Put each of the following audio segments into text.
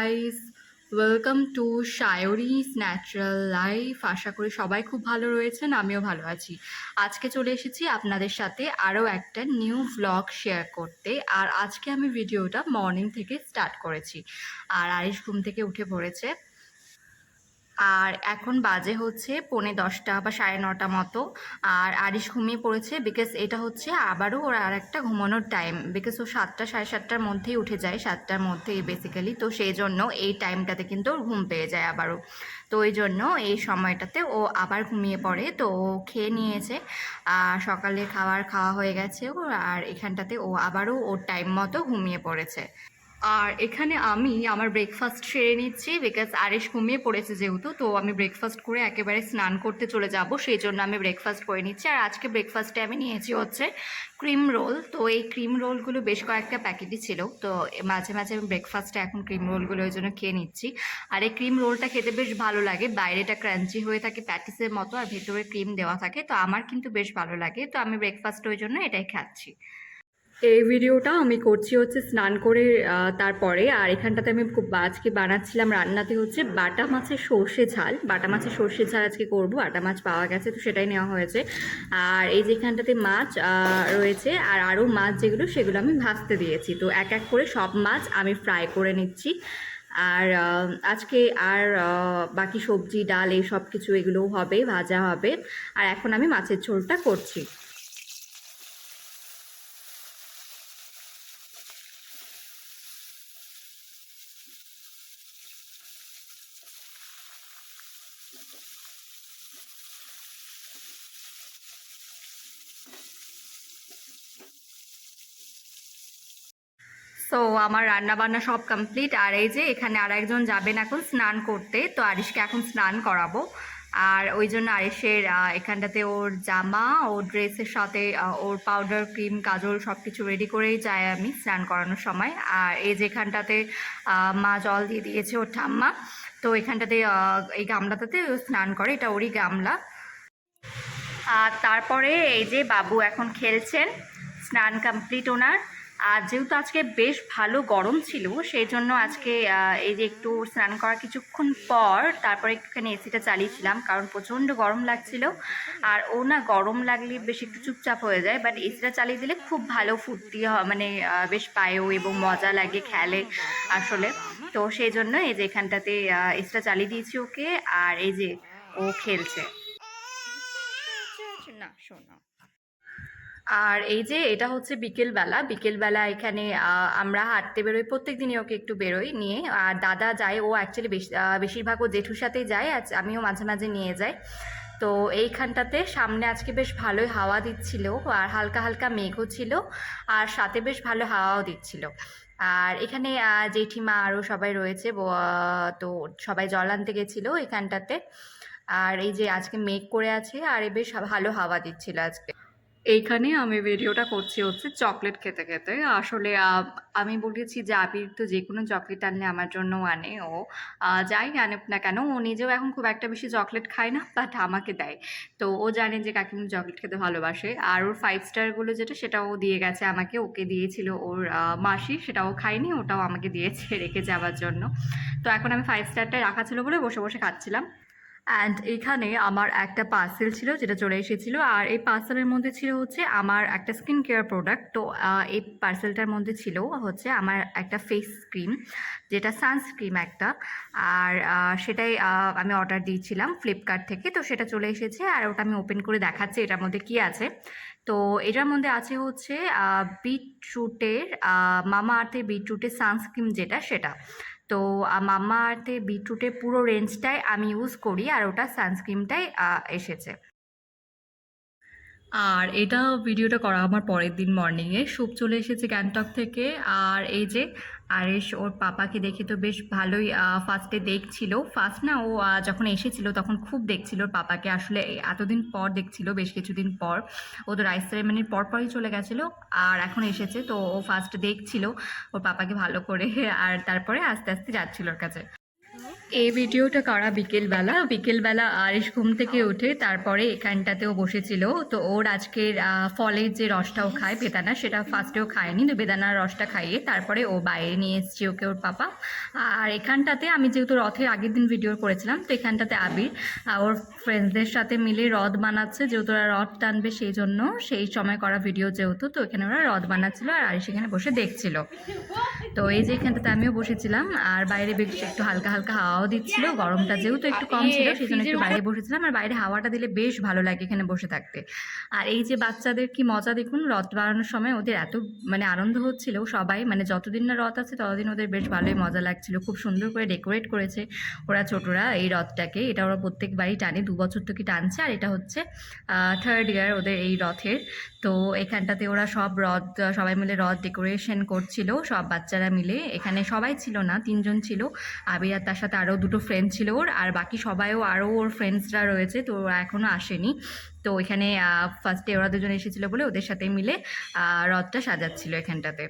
Guys welcome to সায়রিস natural life আশা করি সবাই খুব ভালো রয়েছেন, আমিও ভালো আছি। আজকে চলে এসেছি আপনাদের সাথে আরও একটা নিউ ব্লগ শেয়ার করতে। আর আজকে আমি ভিডিওটা মর্নিং থেকে স্টার্ট করেছি। আর আরিশ ঘুম থেকে উঠে পড়েছে। আর এখন বাজে হচ্ছে পৌনে দশটা বা সাড়ে নটা মতো। আর আরিশ ঘুমিয়ে পড়েছে বিকজ এটা হচ্ছে আবারও ওর আর একটা ঘুমানোর টাইম বিকজ ও সাতটা, সাড়ে সাতটার মধ্যেই উঠে যায়, সাতটার মধ্যেই বেসিক্যালি তো সেই জন্য এই টাইমটাতে কিন্তু ওর ঘুম পেয়ে যায় আবারও। তো ওই জন্য এই সময়টাতে ও আবার ঘুমিয়ে পড়ে। তো ও খেয়ে নিয়েছে, আর সকালে খাবার খাওয়া হয়ে গেছে ওর, আর এখানটাতে ও আবারও ওর টাইম মতো ঘুমিয়ে পড়েছে। আর এখানে আমি আমার ব্রেকফাস্ট সেরে নিচ্ছি বিকজ আরেশ ঘুমিয়ে পড়েছে যেহেতু, তো আমি ব্রেকফাস্ট করে একেবারে স্নান করতে চলে যাব, সেই জন্য আমি ব্রেকফাস্ট করে নিচ্ছি। আর আজকে ব্রেকফাস্টে আমি নিয়েছি হচ্ছে ক্রিম রোল তো এই ক্রিম রোলগুলো বেশ কয়েকটা প্যাকেটই ছিল, তো মাঝে মাঝে আমি ব্রেকফাস্টে এখন ক্রিম রোলগুলো ওই জন্য খেয়ে নিচ্ছি। আর এই ক্রিম রোলটা খেতে বেশ ভালো লাগে, বাইরেটা ক্রাঞ্চি হয়ে থাকে, প্যাটিসের মতো, আর ভেতরে ক্রিম দেওয়া থাকে, তো আমার কিন্তু বেশ ভালো লাগে, তো আমি ব্রেকফাস্ট ওই জন্য এটাই খাচ্ছি। এই ভিডিওটা আমি করছি হচ্ছে স্নান করে তারপরে, আর এখানটাতে আমি খুব আজকে বানাচ্ছিলাম রান্নাতে হচ্ছে বাটা মাছের সর্ষে ঝাল। বাটা মাছের সর্ষে ঝাল আজকে করব বাটা মাছ পাওয়া গেছে তো সেটাই নেওয়া হয়েছে। আর এই যে এখানটাতে মাছ রয়েছে, আর আরও মাছ যেগুলো সেগুলো আমি ভাজতে দিয়েছি। তো এক এক করে সব মাছ আমি ফ্রাই করে নিচ্ছি। আর আজকে আর বাকি সবজি, ডাল, এই সব কিছু এগুলোও হবে, ভাজা হবে। আর এখন আমি মাছের ঝোলটা করছি। সো আমার রান্না বান্না সব কমপ্লিট আর এই যে এখানে আর একজন যাবেন এখন স্নান করতে, তো আরিশকে এখন স্নান করাবো। আর ওই জন্য আরিশের এখানটাতে ওর জামা ওর ড্রেসের সাথে ওর পাউডার ক্রিম কাজল সব কিছু রেডি করেই যাই আমি স্নান করানোর সময়। আর এই যে এখানটাতে মা জল দিয়ে দিয়েছে ওর ঠাম্মা। তো এখানটাতে এই গামলাটাতে ও স্নান করে, এটা ওরই গামলা। আর তারপরে এই যে বাবু এখন খেলছেন, স্নান কমপ্লিট ওনার। আর যেহেতু আজকে বেশ ভালো গরম ছিল, সেই জন্য আজকে এই যে একটু স্নান করার কিছুক্ষণ পর তারপরে একটুখানি এসিটা চালিয়েছিলাম, কারণ প্রচণ্ড গরম লাগছিল। আর ও না গরম লাগলে বেশ একটু চুপচাপ হয়ে যায় বাট এসিটা চালিয়ে দিলে খুব ভালো ফুর্তি মানে বেশ পায়েও এবং মজা লাগে খেলে আসলে। তো সেই জন্য এই যে এখানটাতে এসিটা চালিয়ে দিয়েছি ওকে, আর এই যে ও খেলছে। না, শোনো। আর এই যে এটা হচ্ছে বিকেলবেলা বিকেলবেলা এখানে আমরা হাঁটতে বেরোই প্রত্যেক দিনই ওকে একটু বেরোই নিয়ে। আর দাদা যায়, ও অ্যাকচুয়ালি বেশিরভাগ ও জেঠুর সাথেই যায়, আজ আমিও মাঝে মাঝে নিয়ে যাই। তো এইখানটাতে সামনে আজকে বেশ ভালোই হাওয়া দিচ্ছিল, আর হালকা হালকা মেঘও ছিল, আর সাথে বেশ ভালো হাওয়াও দিচ্ছিল। আর এখানে জেঠিমা আরও সবাই রয়েছে তো সবাই জল আনতে গেছিল এখানটাতে। আর এই যে আজকে মেঘ করে আছে, আর বেশ ভালো হাওয়া দিচ্ছিল আজকে। এইখানে আমি ভিডিওটা করছি হচ্ছে চকলেট খেতে খেতে। আসলে আমি বলেছি যে আবির তো যে কোনো চকলেট আনলে আমার জন্য আনে ও। যাই আনুক না কেন, ও নিজেও এখন খুব একটা বেশি চকলেট খায় না বাট আমাকে দেয়। তো ও জানে যে কাকিমা চকলেট খেতে ভালোবাসে। আর ওর ফাইভ স্টারগুলো যেটা সেটাও দিয়ে গেছে আমাকে। ওকে দিয়েছিল ওর মাসি সেটাও খায়নি, ওটাও আমাকে দিয়েছে রেখে যাওয়ার জন্য। তো এখন আমি ফাইভ স্টারটাই রাখা ছিল বলে বসে বসে খাচ্ছিলাম। অ্যান্ড এখানে আমার একটা পার্সেল ছিল যেটা চলে এসেছিল। আর এই পার্সেলের মধ্যে ছিল হচ্ছে আমার একটা স্কিন কেয়ার প্রোডাক্ট তো এই পার্সেলটার মধ্যে ছিল হচ্ছে আমার একটা ফেস ক্রিম যেটা সানস্ক্রিম একটা। আর সেটাই আমি অর্ডার দিয়েছিলাম ফ্লিপকার্ট থেকে। তো সেটা চলে এসেছে আর ওটা আমি ওপেন করে দেখাচ্ছি এটার মধ্যে কি আছে। তো, এটার মধ্যে আছে হচ্ছে বিটরুটের মামা আর্থের বিটরুটের সানস্ক্রিন যেটা, সেটা। তো মামা আর্থে বিটরুটের পুরো রেঞ্জটাই আমি ইউজ করি আর ওটা সানস্ক্রিনটাই এসেছে। আর এটা ভিডিওটা করা আমার পরের দিন মর্নিংয়ে স্যুপ চলে এসেছে গ্যাংটক থেকে। আর এই যে আরেশ, ওর পাপাকে দেখে তো বেশ ভালোই ফার্স্টে দেখছিল। ফার্স্ট না, ও যখন এসেছিল তখন খুব দেখছিল ওর পাপাকে। আসলে এতদিন পর দেখছিল, বেশ কিছুদিন পর। ও তো রাইস সেরেমনির পর পরই চলে গেছিল। আর এখন এসেছে, তো ও ফার্স্ট দেখছিল ওর পাপাকে ভালো করে। আর তারপরে আস্তে আস্তে যাচ্ছিল ওর কাছে। এই ভিডিওটা করা বিকেলবেলা। বিকেলবেলা আরিশ ঘুম থেকে উঠে তারপরে এখানটাতেও বসেছিল। তো ওর আজকের ফলের যে রসটাও খায় বেদানা, সেটা ফার্স্টেও খায়নি। তো বেদানার রসটা খাইয়ে তারপরে ও বাইরে নিয়ে এসছে ওকে ওর পাপা। আর এখানটাতে আমি যেহেতু রথের আগের দিন ভিডিও করেছিলাম, তো এখানটাতে আবির ওর ফ্রেন্ডসদের সাথে মিলে রথ বানাচ্ছে। যেহেতু ওরা রথ টানবে সেই জন্য সেই সময় করা ভিডিও যেহেতু, তো এখানে ওরা রথ বানাচ্ছিল আর আরিশ এখানে বসে দেখছিল। তো এই যে এখানটাতে আমিও বসেছিলাম। আর বাইরে বেশ একটু হালকা হালকা হাওয়াও দিচ্ছিল গরমটা যেহেতু একটু কম ছিল সেই জন্য একটু বাইরে বসেছিলাম আর বাইরে হাওয়াটা দিলে বেশ ভালো লাগে এখানে বসে থাকতে। আর এই যে বাচ্চাদের কি মজা দেখুন রথ বানানোর সময় ওদের এত মানে আনন্দ হচ্ছিল সবাই মানে যতদিন না রথ আছে ততদিন ওদের বেশ ভালোই মজা লাগছিল খুব সুন্দর করে ডেকোরেট করেছে ওরা ছোটরা এই রথটাকে। এটা ওরা প্রত্যেকবারই টানে দু বছর থেকে টানছে আর এটা হচ্ছে থার্ড ইয়ার ওদের এই রথের। তো এখানটাতে ওরা সব রথ সবাই মিলে রথ ডেকোরেশন করছিল সব বাচ্চারা মিলে। এখানে সবাই ছিল না তিনজন ছিল আবির আর তার সাথে আরও দুটো ফ্রেন্ড ছিল ওর, আর বাকি সবাইও আরও ওর ফ্রেন্ডসরা রয়েছে, তো ওরা এখনও আসেনি। তো এখানে ফার্স্টে ওরা দুজন এসেছিল বলে ওদের সাথে মিলে রথটা সাজাচ্ছিল এখানটাতে।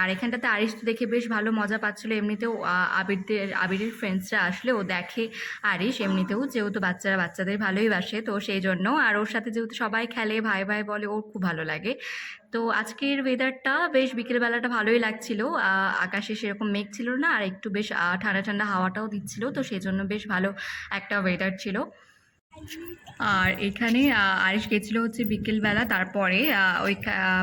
আর এখানটাতে আরিশ দেখে বেশ ভালো মজা পাচ্ছিল। এমনিতেও আবিরদের, আবিরের ফ্রেন্ডসরা আসলে ও দেখে আরিশ। এমনিতেও যেহেতু বাচ্চারা বাচ্চাদের ভালোই বাসে, তো সেই জন্য। আর ওর সাথে যেহেতু সবাই খেলে, ভাই ভাই বলে, ওর খুব ভালো লাগে। তো আজকের ওয়েদারটা বেশ বিকেলবেলাটা ভালোই লাগছিল। আকাশে সেরকম মেঘ ছিল না, আর একটু বেশ ঠান্ডা ঠান্ডা হাওয়াটাও দিচ্ছিল। তো সেই জন্য বেশ ভালো একটা ওয়েদার ছিল। আর এখানে আরিশ গেছিল হচ্ছে বিকেলবেলা, তারপরে ওই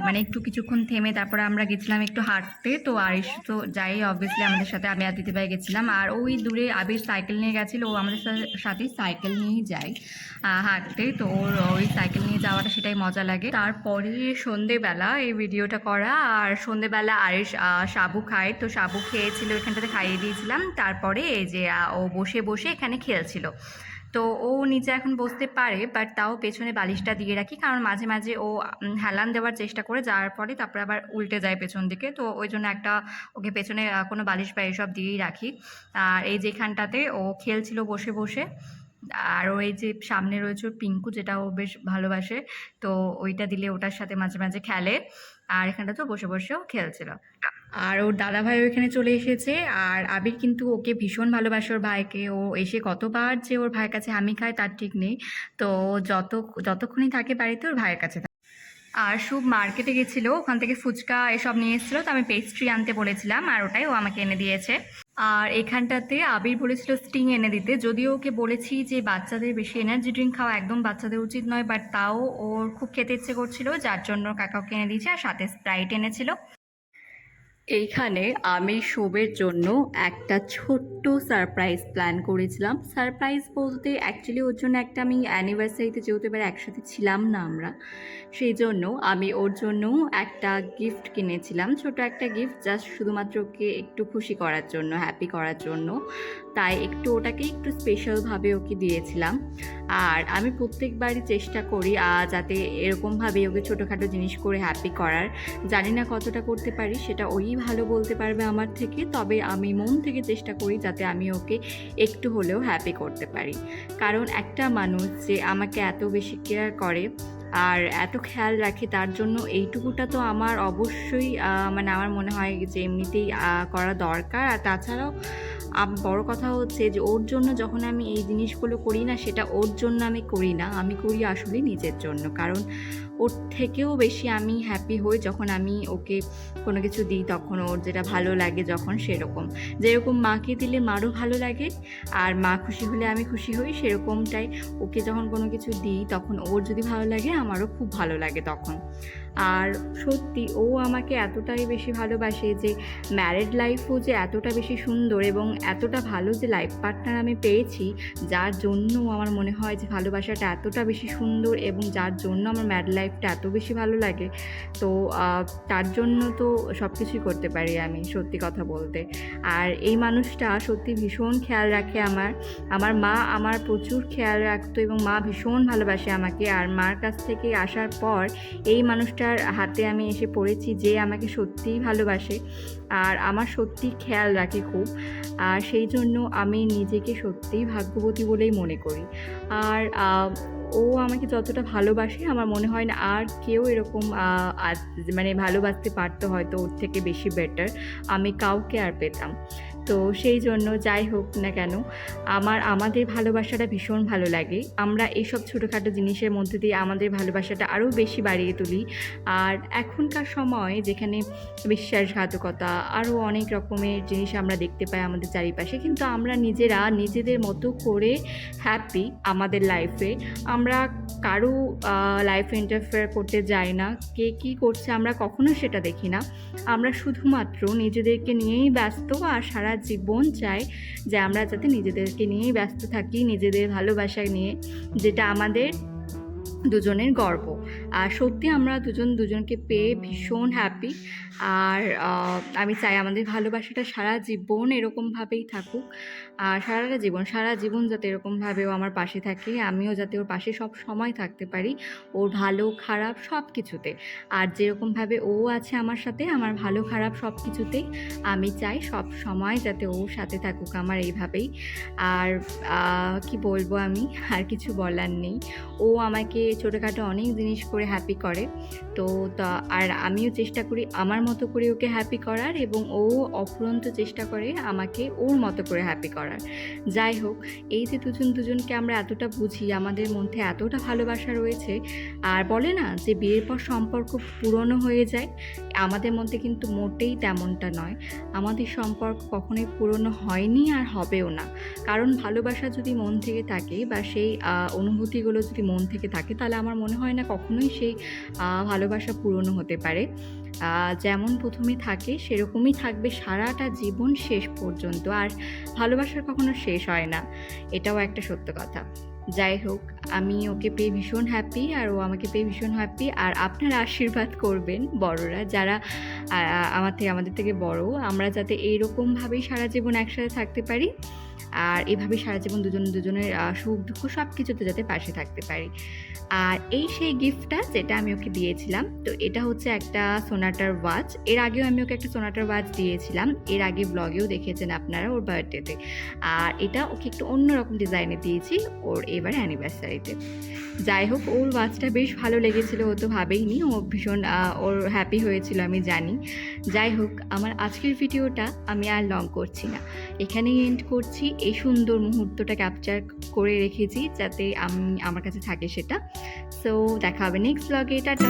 মানে একটু কিছুক্ষণ থেমে তারপরে আমরা গেছিলাম একটু হাঁটতে, তো আরিশ তো যাই অবভিয়াসলি আমাদের সাথে, আমি আর দিদিভাই গেছিলাম, আর ওই দূরে আবির সাইকেল নিয়ে গেছিল, ও আমাদের সাথে সাইকেল নিয়েই যায় হাঁটতে, তো ওর ওই সাইকেল নিয়ে যাওয়াটা সেটাই মজা লাগে। তারপরে সন্ধেবেলা এই ভিডিওটা করা, আর সন্ধেবেলা আরিশ সাবু খায়, তো সাবু খেয়েছিল, এখানটাতে খাইয়ে দিয়েছিলাম, তারপরে এই যে ও বসে বসে এখানে খেলছিল। তো ও নিচে এখন বসতে পারে বাট তাও পেছনে বালিশটা দিয়ে রাখি, কারণ মাঝে মাঝে ও হেলান দেওয়ার চেষ্টা করে, যাওয়ার পরে তারপরে আবার উল্টে যায় পেছন দিকে। তো ওই জন্য একটা ওকে পেছনে কোনো বালিশ বা এসব দিয়েই রাখি। আর এই যেখানটাতে ও খেলছিল বসে বসে, আর ওই যে সামনে রয়েছে পিঙ্কু, যেটা ও বেশ ভালোবাসে, তো ওইটা দিলে ওটার সাথে মাঝে মাঝে খেলে, আর এখানটা তো বসে বসেও খেলছিল। আর ওর দাদা ভাইও এখানে চলে এসেছে আর আবির কিন্তু ওকে ভীষণ ভালোবাসে ওর ভাইকে। ও এসে কতবার যে ওর ভাইয়ের কাছে আমি খাই তার ঠিক নেই। তো যত, যতক্ষণই থাকে বাড়িতে ওর ভাইয়ের কাছে। আর শুভ মার্কেটে গেছিল, ওখান থেকে ফুচকা এসব নিয়ে এসেছিল, তো আমি পেস্ট্রি আনতে বলেছিলাম আর ওটাই ও আমাকে এনে দিয়েছে। আর এখানটাতে আবির বলেছিল স্টিং এনে দিতে। যদিও ওকে বলেছি যে বাচ্চাদের বেশি এনার্জি ড্রিঙ্ক খাওয়া একদম বাচ্চাদের উচিত নয় বাট তাও ওর খুব খেতে ইচ্ছে করছিল, যার জন্য কাকাওকে এনে দিয়েছে আর সাথে স্প্রাইট এনেছিল। এইখানে আমি শোবের জন্য একটা ছোট্ট সারপ্রাইজ প্ল্যান করেছিলাম। সারপ্রাইজ বলতে অ্যাকচুয়ালি ওর জন্য একটা আমি অ্যানিভার্সারিতে যেহেতু এবার একসাথে ছিলাম না আমরা, সেই জন্য আমি ওর জন্য একটা গিফট কিনেছিলাম। ছোট একটা গিফট জাস্ট শুধুমাত্র ওকে একটু খুশি করার জন্য হ্যাপি করার জন্য। তাই একটু ওটাকে একটু স্পেশালভাবে ওকে দিয়েছিলাম। আর আমি প্রত্যেকবারই চেষ্টা করি যাতে এরকমভাবে ওকে ছোটোখাটো জিনিস করে হ্যাপি করার। জানি না কতটা করতে পারি, সেটা ওই ভালো বলতে পারবে আমার থেকে, তবে আমি মন থেকে চেষ্টা করি যাতে আমি ওকে একটু হলেও হ্যাপি করতে পারি। কারণ একটা মানুষ যে আমাকে এত বেশি কেয়ার করে, আর এত খেয়াল রাখে, তার জন্য এইটুকুটা তো আমার অবশ্যই মানে আমার মনে হয় যে এমনিতেই করা দরকার। আর তাছাড়াও বড় কথা হচ্ছে যে, ওর জন্য যখন আমি এই জিনিসগুলো করি না, সেটা ওর জন্য আমি করি না। আমি করি আসলে নিজের জন্য। কারণ ওর থেকেও বেশি আমি হ্যাপি হই যখন আমি ওকে কোনো কিছু দিই, তখন ওর যেটা ভালো লাগে যখন সেরকম। যেরকম মাকে দিলে মারও ভালো লাগে, আর মা খুশি হলে আমি খুশি হই, সেরকমটাই। ওকে যখন কোনো কিছু দিই, তখন ওর যদি ভালো লাগে, আমারও খুব ভালো লাগে তখন। আর সত্যি ও আমাকে এতটাই বেশি ভালোবাসে যে ম্যারিড লাইফও যে এতটা বেশি সুন্দর এবং এতটা ভালো যে লাইফ পার্টনার আমি পেয়েছি, যার জন্য আমার মনে হয় যে ভালোবাসাটা এতটা বেশি সুন্দর এবং যার জন্য আমার ম্যাড লাইফটা এত বেশি ভালো লাগে। তো তার জন্য তো সব কিছুই করতে পারি আমি সত্যি কথা বলতে। আর এই মানুষটা সত্যি ভীষণ খেয়াল রাখে আমার। আমার মা আমার প্রচুর খেয়াল রাখতো এবং মা ভীষণ ভালোবাসে আমাকে। আর মার কাছ থেকে আসার পর এই মানুষটার হাতে আমি এসে পড়েছি যে আমাকে সত্যিই ভালোবাসে আর আমার সত্যি খেয়াল রাখে খুব। আর সেই জন্য আমি নিজেকে সত্যিই ভাগ্যবতী বলেই মনে করি। আর ও আমাকে যতটা ভালোবাসে আমার মনে হয় না আর কেউ এরকম মানে ভালোবাসতে পারতো হয়তো ওর থেকে বেশি বেটার আমি কাউকে আর পেতাম। তো সেই জন্য যাই হোক না কেন, আমার, আমাদের ভালোবাসাটা ভীষণ ভালো লাগে। আমরা এইসব ছোটোখাটো জিনিসের মধ্যে দিয়ে আমাদের ভালোবাসাটা আরও বেশি বাড়িয়ে তুলি। আর এখনকার সময় যেখানে বিশ্বাসঘাতকতা, আরও অনেক রকমের জিনিস আমরা দেখতে পাই আমাদের চারিপাশে, কিন্তু আমরা নিজেরা নিজেদের মতো করে হ্যাপি আমাদের লাইফে আমরা কারও লাইফে ইন্টারফেয়ার করতে যাই না, কে কী করছে আমরা কখনো সেটা দেখি না। আমরা শুধুমাত্র নিজেদেরকে নিয়েই ব্যস্ত আর সারা জীবন চাই যে আমরা যাতে নিজেদেরকে নিয়েই ব্যস্ত থাকি, নিজেদের ভালোবাসা নিয়ে, যেটা আমাদের দুজনের গর্ব। আর সত্যি আমরা দুজন দুজনকে পেয়ে ভীষণ হ্যাপি আর আমি চাই আমাদের ভালোবাসাটা সারা জীবন এরকমভাবেই থাকুক। আর সারাটা জীবন, সারা জীবন যাতে এরকমভাবে ও আমার পাশে থাকে, আমিও যাতে ওর পাশে সব সময় থাকতে পারি, ওর ভালো, খারাপ সব কিছুতে। আর যেরকমভাবে ও আছে আমার সাথে, আমার ভালো, খারাপ সব কিছুতেই, আমি চাই সব সময় যাতে ওর সাথে থাকুক আমার এইভাবেই। আর কি বলব আমি? আর কিছু বলার নেই। ও আমাকে ছোটোখাটো অনেক জিনিস করে হ্যাপি করে। তা আর আমিও চেষ্টা করি আমার মতো করে ওকে হ্যাপি করার এবং ও অফুরন্ত চেষ্টা করে আমাকে ওর মতো করে হ্যাপি করার। যাই হোক, এই যে দুজন দুজনকে আমরা এতটা বুঝি, আমাদের মধ্যে এতটা ভালোবাসা রয়েছে, আর বলে না যে বিয়ের পর সম্পর্ক পুরনো হয়ে যায় আমাদের মধ্যে কিন্তু মোটেই তেমনটা নয়। আমাদের সম্পর্ক কখনোই পুরনো হয়নি আর হবেও না। কারণ ভালোবাসা যদি মন থেকে থাকে বা সেই অনুভূতিগুলো যদি মন থেকে থাকে, তাহলে আমার মনে হয় না কখনোই সেই ভালোবাসা পুরনো হতে পারে। যেমন প্রথমে থাকে, সেরকমই থাকবে সারাটা জীবন শেষ পর্যন্ত। আর ভালোবাসার কখনো শেষ হয় না। এটাও একটা সত্য কথা। যাই হোক, আমি ওকে পেয়ে ভীষণ হ্যাপি আর ও আমাকে পেয়ে ভীষণ হ্যাপি আর আপনারা আশীর্বাদ করবেন বড়রা যারা আমার থেকে, আমাদের থেকে বড়। আমরা যাতে এইরকমভাবেই সারা জীবন একসাথে থাকতে পারি। আর এভাবে সারা জীবন দুজন দুজনের সুখ দুঃখ সব কিছুতে যাতে পাশে থাকতে পারি। আর এই সেই গিফটটা যেটা আমি ওকে দিয়েছিলাম, তো এটা হচ্ছে একটা সোনাটার ওয়াচ এর আগেও আমি ওকে একটা সোনাটার ওয়াচ দিয়েছিলাম। এর আগে ব্লগেও দেখেছেন আপনারা ওর বার্থডেতে আর এটা ওকে একটু অন্যরকম ডিজাইনে দিয়েছি ওর এবার অ্যানিভার্সারিতে যাই হোক, ওর ওয়াচটা বেশ ভালো লেগেছিল, ও তো ভাবেইনি। ও ভীষণ ওর হ্যাপি হয়েছিল, আমি জানি। যাই হোক, আমার আজকের ভিডিওটা আমি আর লং করছি না। এখানেই এন্ড করছি। এই সুন্দর মুহূর্তটা ক্যাপচার করে রেখেছি যাতে আমি, আমার কাছে থাকে সেটা। সো দেখা হবে নেক্সট ব্লগে টাটা।